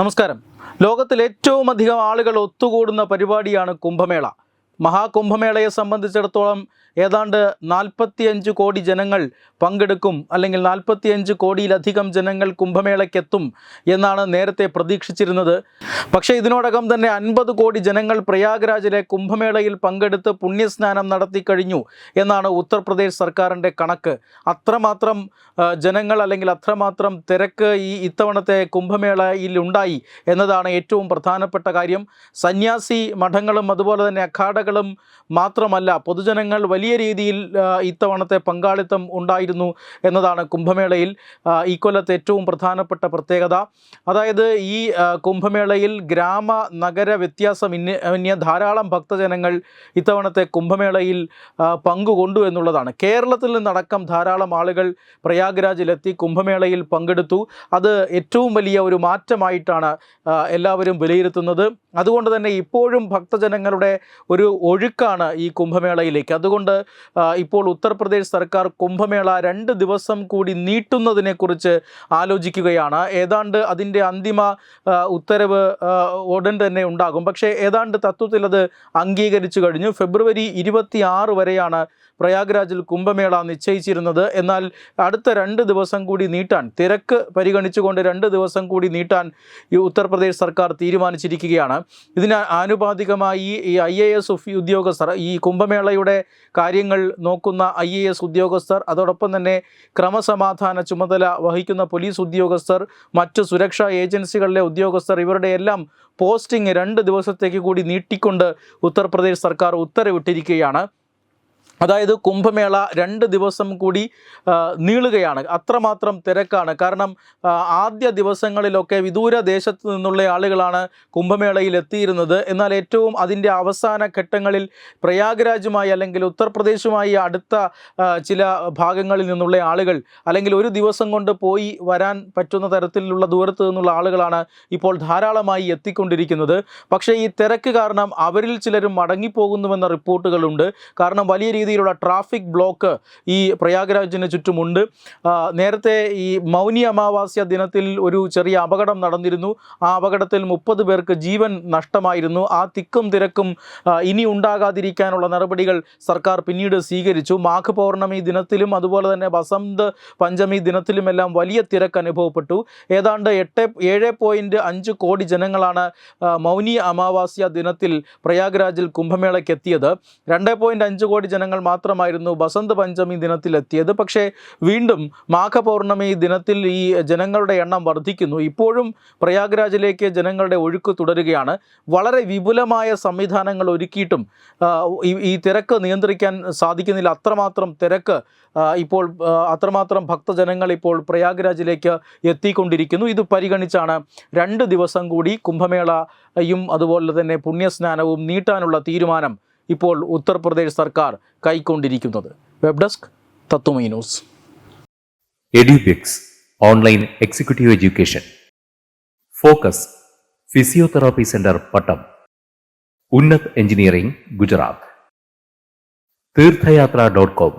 നമസ്കാരം. ലോകത്തിൽ ഏറ്റവും അധികം ആളുകൾ ഒത്തുകൂടുന്ന പരിപാടിയാണ് കുംഭമേള. മഹാകുംഭമേളയെ സംബന്ധിച്ചിടത്തോളം ഏതാണ്ട് നാൽപ്പത്തിയഞ്ച് കോടി ജനങ്ങൾ പങ്കെടുക്കും അല്ലെങ്കിൽ നാൽപ്പത്തിയഞ്ച് കോടിയിലധികം ജനങ്ങൾ കുംഭമേളയ്ക്കെത്തും എന്നാണ് നേരത്തെ പ്രതീക്ഷിച്ചിരുന്നത്. പക്ഷേ ഇതിനോടകം തന്നെ അൻപത് കോടി ജനങ്ങൾ പ്രയാഗ്രാജിലെ കുംഭമേളയിൽ പങ്കെടുത്ത് പുണ്യസ്നാനം നടത്തി കഴിഞ്ഞു എന്നാണ് ഉത്തർപ്രദേശ് സർക്കാരിന്റെ കണക്ക്. അത്രമാത്രം ജനങ്ങൾ അല്ലെങ്കിൽ അത്രമാത്രം തിരക്ക് ഈ ഇത്തവണത്തെ കുംഭമേളയിൽ ഉണ്ടായി എന്നതാണ് ഏറ്റവും പ്രധാനപ്പെട്ട കാര്യം. സന്യാസി മഠങ്ങളും അതുപോലെ തന്നെ അഖാഡകളും മാത്രമല്ല പൊതുജനങ്ങൾ വലിയ രീതിയിൽ ഇത്തവണത്തെ പങ്കാളിത്തം ഉണ്ടായിരുന്നു എന്നതാണ് കുംഭമേളയിൽ ഈ കൊല്ലത്തെ ഏറ്റവും പ്രധാനപ്പെട്ട പ്രത്യേകത. അതായത് ഈ കുംഭമേളയിൽ ഗ്രാമ നഗര വ്യത്യാസമന്യേ ധാരാളം ഭക്തജനങ്ങൾ ഇത്തവണത്തെ കുംഭമേളയിൽ പങ്കുകൊണ്ടു എന്നുള്ളതാണ്. കേരളത്തിൽ നിന്നടക്കം ധാരാളം ആളുകൾ പ്രയാഗ്രാജിലെത്തി കുംഭമേളയിൽ പങ്കെടുത്തു. അത് ഏറ്റവും വലിയ ഒരു മാറ്റമായിട്ടാണ് എല്ലാവരും വിലയിരുത്തുന്നത്. അതുകൊണ്ട് തന്നെ ഇപ്പോഴും ഭക്തജനങ്ങളുടെ ഒരു ഒഴുക്കാണ് ഈ കുംഭമേളയിലേക്ക്. അതുകൊണ്ട് ഇപ്പോൾ ഉത്തർപ്രദേശ് സർക്കാർ കുംഭമേള രണ്ട് ദിവസം കൂടി നീട്ടുന്നതിനെക്കുറിച്ച് ആലോചിക്കുകയാണ്. ഏതാണ്ട് അതിന്റെ അന്തിമ ഉത്തരവ് ഉടൻ തന്നെ ഉണ്ടാകും. പക്ഷേ ഏതാണ്ട് തത്വത്തിൽ അത് അംഗീകരിച്ചു കഴിഞ്ഞു. ഫെബ്രുവരി ഇരുപത്തി വരെയാണ് പ്രയാഗ്രാജിൽ കുംഭമേള നിശ്ചയിച്ചിരുന്നത്. എന്നാൽ അടുത്ത രണ്ട് ദിവസം കൂടി നീട്ടാൻ തിരക്ക് പരിഗണിച്ചുകൊണ്ട് രണ്ട് ദിവസം കൂടി നീട്ടാൻ ഈ ഉത്തർപ്രദേശ് സർക്കാർ തീരുമാനിച്ചിരിക്കുകയാണ്. ഇതിന് ആനുപാതികമായി ഈ ഐ എ എസ് ഉദ്യോഗസ്ഥർ ഈ കുംഭമേളയുടെ കാര്യങ്ങൾ നോക്കുന്ന ഐ എ എസ് ഉദ്യോഗസ്ഥർ അതോടൊപ്പം തന്നെ ക്രമസമാധാന ചുമതല വഹിക്കുന്ന പോലീസ് ഉദ്യോഗസ്ഥർ മറ്റ് സുരക്ഷാ ഏജൻസികളിലെ ഉദ്യോഗസ്ഥർ ഇവരുടെ എല്ലാം പോസ്റ്റിംഗ് രണ്ട് ദിവസത്തേക്ക് കൂടി നീട്ടിക്കൊണ്ട് ഉത്തർപ്രദേശ് സർക്കാർ ഉത്തരവിട്ടിരിക്കുകയാണ്. അതായത് കുംഭമേള രണ്ട് ദിവസം കൂടി നീളുകയാണ്. അത്രമാത്രം തിരക്കാണ്. കാരണം ആദ്യ ദിവസങ്ങളിലൊക്കെ വിദൂര ദേശത്തു നിന്നുള്ള ആളുകളാണ് കുംഭമേളയിൽ എത്തിയിരുന്നത്. എന്നാൽ ഏറ്റവും അതിന്റെ അവസാന ഘട്ടങ്ങളിൽ പ്രയാഗ്രാജുമായി അല്ലെങ്കിൽ ഉത്തർപ്രദേശുമായി അടുത്ത ചില ഭാഗങ്ങളിൽ നിന്നുള്ള ആളുകൾ അല്ലെങ്കിൽ ഒരു ദിവസം കൊണ്ട് പോയി വരാൻ പറ്റുന്ന തരത്തിലുള്ള ദൂരത്ത് നിന്നുള്ള ആളുകളാണ് ഇപ്പോൾ ധാരാളമായി എത്തിക്കൊണ്ടിരിക്കുന്നത്. പക്ഷേ ഈ തിരക്ക് കാരണം അവരിൽ ചിലരും മടങ്ങിപ്പോകുന്നുവെന്ന റിപ്പോർട്ടുകളുണ്ട്. കാരണം വലിയ രീതിയിലുള്ള ട്രാഫിക് ബ്ലോക്ക് ഈ പ്രയാഗ്രാജിന് ചുറ്റുമുണ്ട്. നേരത്തെ ഈ മൗനി അമാവാസ്യ ദിനത്തിൽ ഒരു ചെറിയ അപകടം നടന്നിരുന്നു. ആ അപകടത്തിൽ മുപ്പത് പേർക്ക് ജീവൻ നഷ്ടമായിരുന്നു. ആ തിക്കും തിരക്കും ഇനി ഉണ്ടാകാതിരിക്കാനുള്ള നടപടികൾ സർക്കാർ പിന്നീട് സ്വീകരിച്ചു. മാഘ പൗർണമി ദിനത്തിലും അതുപോലെ തന്നെ വസന്ത് പഞ്ചമി ദിനത്തിലുമെല്ലാം വലിയ തിരക്ക് അനുഭവപ്പെട്ടു. ഏതാണ്ട് എട്ട് ഏഴ് പോയിന്റ് അഞ്ച് കോടി ജനങ്ങളാണ് മൗനി അമാവാസ്യ ദിനത്തിൽ പ്രയാഗ്രാജിൽ കുംഭമേളയ്ക്ക് എത്തിയത്. രണ്ട് പോയിന്റ് അഞ്ച് കോടി ജനങ്ങൾ മാത്രമായിരുന്നു ബസന്ത് പഞ്ചമി ദിനത്തിൽ എത്തിയത് പക്ഷേ വീണ്ടും മാഘപൗർണമി ദിനത്തിൽ ഈ ജനങ്ങളുടെ എണ്ണം വർദ്ധിക്കുന്നു. ഇപ്പോഴും പ്രയാഗ്രാജിലേക്ക് ജനങ്ങളുടെ ഒഴുക്ക് തുടരുകയാണ്. വളരെ വിപുലമായ സംവിധാനങ്ങൾ ഒരുക്കിയിട്ടും ഈ തിരക്ക് നിയന്ത്രിക്കാൻ സാധിക്കുന്നില്ല. അത്രമാത്രം തിരക്ക് ഇപ്പോൾ അത്രമാത്രം ഭക്തജനങ്ങൾ ഇപ്പോൾ പ്രയാഗ്രാജിലേക്ക് എത്തിക്കൊണ്ടിരിക്കുന്നു. ഇത് പരിഗണിച്ചാണ് രണ്ട് ദിവസം കൂടി കുംഭമേളയും അതുപോലെ തന്നെ പുണ്യസ്നാനവും നീട്ടാനുള്ള തീരുമാനം ഇപ്പോൾ ഉത്തർപ്രദേശ് സർക്കാർ കൈക്കൊണ്ടിരിക്കുന്നത്. Web desk Tatwamayi news. Edubix online executive education focus physiotherapy centre Pattom Unnat engineering Gujarat Theerthayatra dot com